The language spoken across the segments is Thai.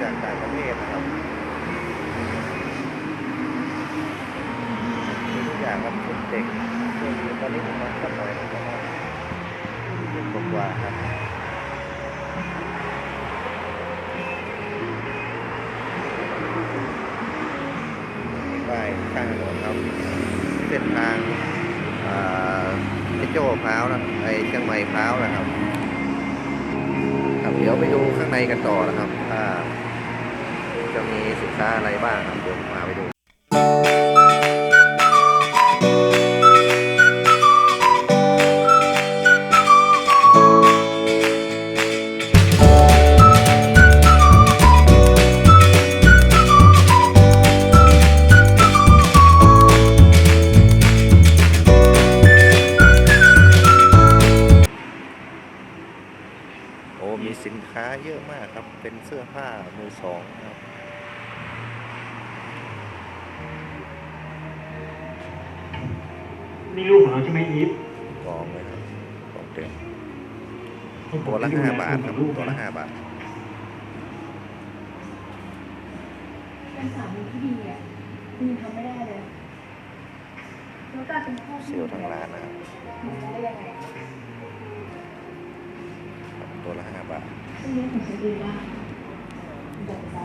จากต่างประเทศนะครับทุกอย่างครับชุดเด็กช่วงนี้ตอนนี้ผมมาสักหน่อยนะครับเด็กกว่าครับมีป้ายข้างถนนครับเส้นทางอ่าเพชรโจ้พร้าวนะไอเชียงใหม่พร้าวนะครับครับ เดี๋ยวไปดูข้างในกันต่อนะครับว่า จะมีสินค้าอะไรบ้างครับเดี๋ยวมพาไปดูโอ้มีสินค้าเยอะมากครับ เป็นเสื้อผ้ามือสองครับ นี่ลูกของเราใช่ไหมอีฟกองเลยครับกองเต็มให้ผมตัวละไปดูห้าแบาทครับลูกตัวละนะห้าบาทเป็นสามีที่ดีอะคุณยังทำไม่ได้เลยแล้วการเป็นพ่อเซลล์ทางร้านนะครับหนูจะได้ยังไงครับตัวละห้าบาทช่วงนี้ผมจะดีบ้างบอกไป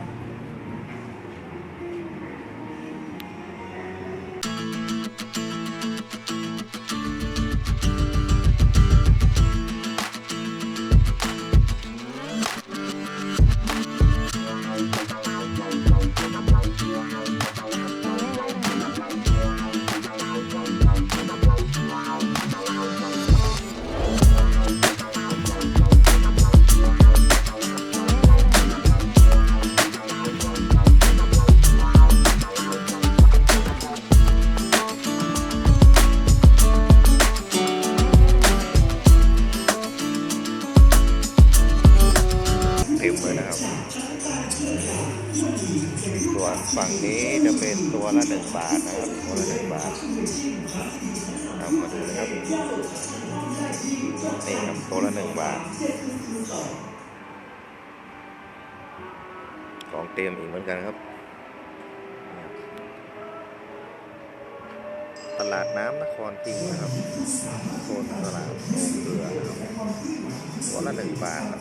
ส่วนฝั่งนี้จะเป็นตัวละหนึ่งบาทนะครับ ตัวละหนึ่งบาทครับมาดูนะครับนี่ครับตัวละหนึ่งบาท ของเต็มอีกเหมือนกันครับ ตลาดน้ำนครพิงค์นะครับโซนตลาดโรงเกลือนะครับตัวละหนึ่งบาทครับ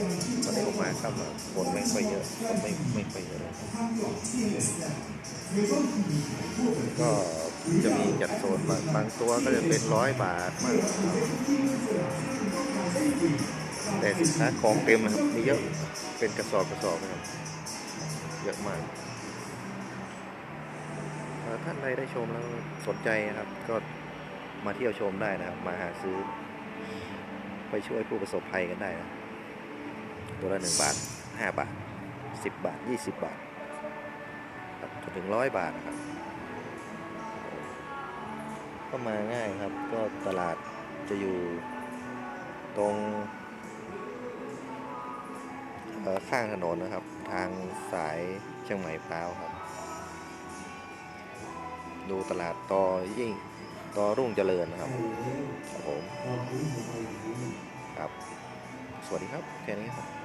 วันนี้ผมมาครับคนไม่ค่อยเยอะไม่ไม่ค่อยเยอะเลยก็จะมีจัดโซนบางบางตัวก็จะเป็นร้อยบาทมากแต่สินค้าของเต็มนะครับมีเยอะเป็นกระสอบกระสอบนะครับเยอะมากท่านใดได้ชมแล้วสนใจนะครับ ก็มาเที่ยวชมได้นะครับ มาหาซื้อ ไปช่วยผู้ประสบภัยกันได้นะ ตัวละหนึ่งบาทห้าบาทสิบบาทยี่สิบบาทจนถึงร้อยบาทนะครับ ก็มาง่ายครับ ก็ตลาดจะอยู่ตรงข้างถนนนะครับ ทางสายเชียงใหม่พร้าวครับ ดูตลาดต่อยิ่งต่อรุ่งเจริญนะครับครับผม ครับ สวัสดีครับ แค่นี้ครับ